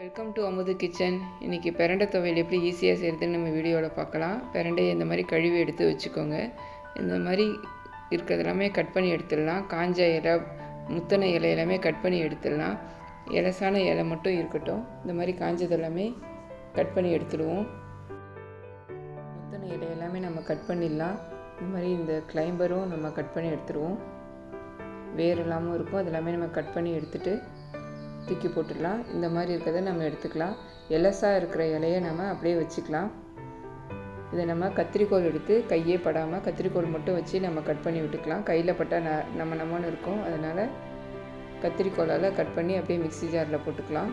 Welcome to அமுது kitchen இன்றைக்கி பிரண்டை துவையல் எப்படி ஈஸியாக செய்கிறதுன்னு நம்ம வீடியோவில் பார்க்கலாம். பிரண்டையை இந்த மாதிரி கழுவி எடுத்து வச்சுக்கோங்க. இந்த மாதிரி இருக்கிறது எல்லாமே கட் பண்ணி எடுத்துடலாம். காஞ்ச இலை முத்தனை இலை எல்லாமே கட் பண்ணி எடுத்துடலாம். இலசான இலை மட்டும் இருக்கட்டும். இந்த மாதிரி காஞ்சது எல்லாமே கட் பண்ணி எடுத்துடுவோம். முத்தனை இலை எல்லாமே நம்ம கட் பண்ணிடலாம். இந்த மாதிரி இந்த கிளைம்பரும் நம்ம கட் பண்ணி எடுத்துடுவோம். வேர் இல்லாமல் இருக்கும். அது எல்லாமே நம்ம கட் பண்ணி எடுத்துகிட்டு தூக்கி போட்டுடலாம். இந்த மாதிரி இருக்கிறத நம்ம எடுத்துக்கலாம். எலசாக இருக்கிற இலையை நம்ம அப்படியே வச்சுக்கலாம். இதை நம்ம கத்திரிக்கோல் எடுத்து கையே படாமல் கத்திரிக்கோல் மட்டும் வச்சு நம்ம கட் பண்ணி விட்டுக்கலாம். கையில் பட்டால் ந நம்ம நம்மன்னு இருக்கும். அதனால் கத்திரிக்கோலால் கட் பண்ணி அப்படியே மிக்ஸி ஜாரில் போட்டுக்கலாம்.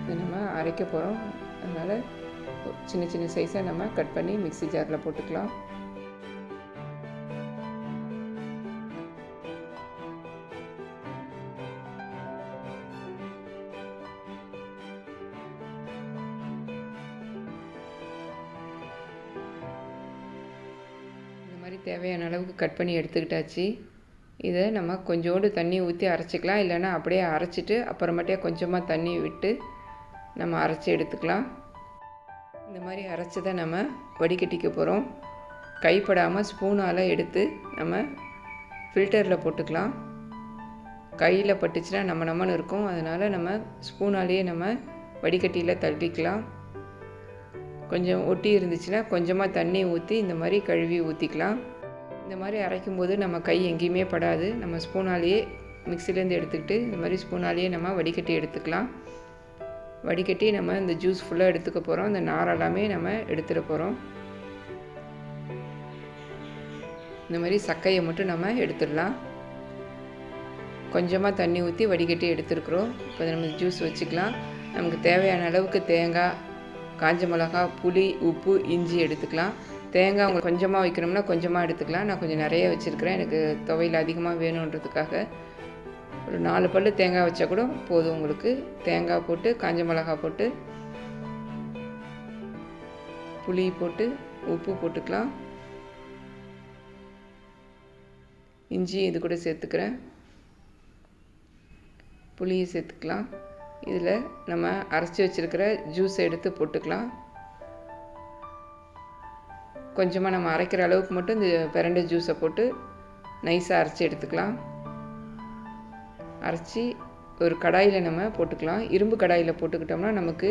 இது நம்ம அரைக்க போகிறோம் அதனால் சின்ன சின்ன சைஸாக நம்ம கட் பண்ணி மிக்ஸி ஜாரில் போட்டுக்கலாம். மாதிரி தேவையான அளவுக்கு கட் பண்ணி எடுத்துக்கிட்டாச்சு. இதை நம்ம கொஞ்சோண்டு தண்ணி ஊற்றி அரைச்சிக்கலாம். இல்லைன்னா அப்படியே அரைச்சிட்டு அப்புறமேட்டே கொஞ்சமாக தண்ணி விட்டு நம்ம அரைச்சி எடுத்துக்கலாம். இந்த மாதிரி அரைச்சதை நம்ம வடிகட்டிக்க போகிறோம் கைப்படாமல் ஸ்பூனால் எடுத்து நம்ம ஃபில்டரில் போட்டுக்கலாம். கையில் பட்டுச்சுன்னா நம்ம நம்மன்னு இருக்கும். அதனால் நம்ம ஸ்பூனாலேயே நம்ம வடிகட்டியில் தள்ளிக்கலாம். கொஞ்சம் ஒட்டி இருந்துச்சுன்னா கொஞ்சமாக தண்ணி ஊற்றி இந்த மாதிரி கழுவி ஊற்றிக்கலாம் இந்த மாதிரி அரைக்கும்போது நம்ம கை எங்கேயுமே படாது. நம்ம ஸ்பூனாலேயே மிக்சிலேருந்து எடுத்துக்கிட்டு இந்த மாதிரி ஸ்பூனாலேயே நம்ம வடிகட்டி எடுத்துக்கலாம். வடிகட்டி நம்ம இந்த ஜூஸ் ஃபுல்லாக எடுத்துக்க போகிறோம் இந்த நார் எல்லாமே நம்ம எடுத்துட போகிறோம் இந்த மாதிரி சக்கையை மட்டும் நம்ம எடுத்துடலாம். கொஞ்சமாக தண்ணி ஊற்றி வடிகட்டி எடுத்துருக்குறோம். இப்போ நம்ம ஜூஸ் வச்சுக்கலாம். நமக்கு தேவையான அளவுக்கு தேங்காய் காஞ்ச மிளகா புளி உப்பு இஞ்சி எடுத்துக்கலாம். தேங்காய் உங்களுக்கு கொஞ்சமாக வைக்கணும்னா கொஞ்சமாக எடுத்துக்கலாம். நான் கொஞ்சம் நிறைய வச்சுருக்கிறேன். எனக்கு துவையில் அதிகமாக வேணுன்றதுக்காக ஒரு நாலு பல் தேங்காய் வச்சா கூட போதும் உங்களுக்கு. தேங்காய் போட்டு காஞ்ச மிளகா போட்டு புளி போட்டு உப்பு போட்டுக்கலாம். இஞ்சி இது கூட சேர்த்துக்கிறேன். புளியை சேர்த்துக்கலாம். இதில் நம்ம அரைச்சி வச்சுருக்கிற ஜூஸை எடுத்து போட்டுக்கலாம். கொஞ்சமாக நம்ம அரைக்கிற அளவுக்கு மட்டும் இந்த பிரண்டை ஜூஸை போட்டு நைஸாக அரைச்சி எடுத்துக்கலாம். அரைச்சி ஒரு கடாயில் நம்ம போட்டுக்கலாம். இரும்பு கடாயில் போட்டுக்கிட்டோம்னா நமக்கு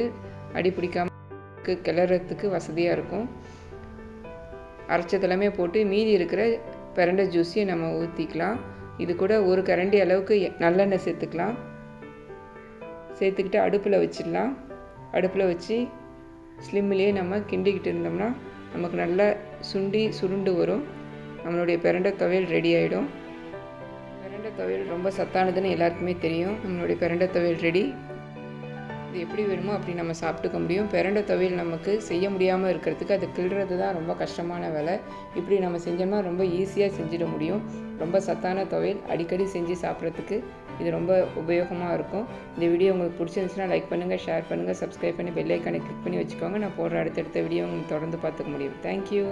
அடி பிடிக்காம கிளறத்துக்கு வசதியாக இருக்கும். அரைச்சதெல்லாமே போட்டு மீதி இருக்கிற பிரண்டை ஜூஸையும் நம்ம ஊற்றிக்கலாம் இது கூட ஒரு கரண்டி அளவுக்கு நல்லெண்ணெய் சேர்த்துக்கலாம். சேர்த்துக்கிட்டு அடுப்பில் வச்சிடலாம். அடுப்பில் வச்சு ஸ்லிம்லேயே நம்ம கிண்டிக்கிட்டு இருந்தோம்னா நமக்கு நல்லா சுண்டி சுருண்டு வரும். நம்மளுடைய பிரண்டை துவையல் ரெடி ஆகிடும் பிரண்டை துவையல் ரொம்ப சத்தானதுன்னு எல்லாருக்குமே தெரியும். நம்மளுடைய பிரண்டை துவையல் ரெடி. அது எப்படி வேணுமோ அப்படி நம்ம சாப்பிட்டுக்க முடியும். பிறண்ட துவையல் நமக்கு செய்ய முடியாமல் இருக்கிறதுக்கு அது கிள்றது தான் ரொம்ப கஷ்டமான வேலை. இப்படி நம்ம செஞ்சோம்னா ரொம்ப ஈஸியாக செஞ்சிட முடியும். ரொம்ப சத்தான துவையல் அடிக்கடி செஞ்சு சாப்பிட்றதுக்கு இது ரொம்ப உபயோகமாக இருக்கும். இந்த வீடியோ உங்களுக்கு பிடிச்சிருந்துச்சுன்னா லைக் பண்ணுங்கள் ஷேர் பண்ணுங்கள் சப்ஸ்கிரைப் பண்ணி பெல்லைக்கானை கிளிக் பண்ணி வச்சுக்கோங்க. நான் போடுற அடுத்தடுத்த வீடியோ உங்களுக்கு தொடர்ந்து பார்த்துக்க முடியும். தேங்க்யூ